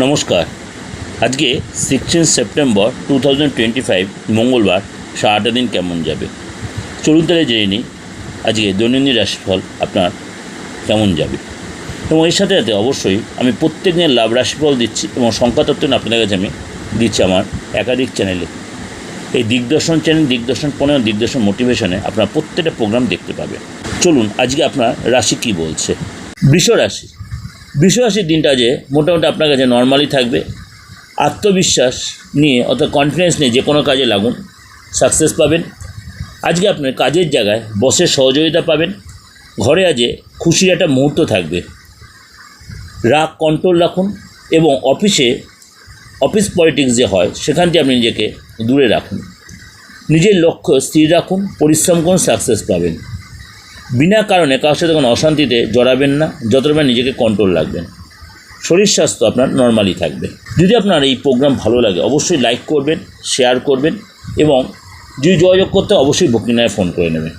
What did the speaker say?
নমস্কার। আজকে sixteen September two thousand twenty five মঙ্গলবার, সারাটা দিন কেমন যাবে? চলুন তাহলে জেনে নিই, আজকে দৈনন্দিন রাশিফল আপনার কেমন যাবে? এবং এর সাথে সাথে অবশ্যই আমি প্রত্যেক দিনের লাভ রাশিফল দিচ্ছি এবং সংখ্যাতত্ত্ব আপনাদের কাছে আমি দিচ্ছি আমার একাধিক চ্যানেলে। এই দিগদর্শন চ্যানেল, দিগদর্শন পনেরো দিগদর্শন মোটিভেশনে আপনার প্রত্যেকটা প্রোগ্রাম দেখতে পাবেন। চলুন, আজকে আপনার রাশি কী বলছে? বৃষ রাশি। রাশির দিনটা যে মোটামুটি আপনার কাছে নর্মালি থাকবে। আত্মবিশ্বাস নিয়ে অর্থাৎ কনফিডেন্স নিয়ে যে কোনো কাজে লাগুন সাকসেস পাবেন। আজকে আপনার কাজের জায়গায় বসের সহযোগিতা পাবেন। ঘরে আজে খুশির একটা মুহূর্ত থাকবে। রাগ কন্ট্রোল রাখুন এবং অফিসে অফিস পলিটিক্স যে হয়, সেখান থেকে আপনি নিজেকে দূরে রাখুন। নিজের লক্ষ্য স্থির রাখুন, পরিশ্রম করুন সাকসেস পাবেন। বিনা কারণে কারোর সাথে কোনো অশান্তিতে জড়াবেন না, যতটা নিজেকে কন্ট্রোল রাখবেন। শরীর স্বাস্থ্য আপনার নর্মালি থাকবে। যদি আপনার এই প্রোগ্রাম ভালো লাগে, অবশ্যই লাইক করবেন শেয়ার করবেন এবং যদি যোগাযোগ করতে অবশ্যই বুকিং ফোন করে নেবেন।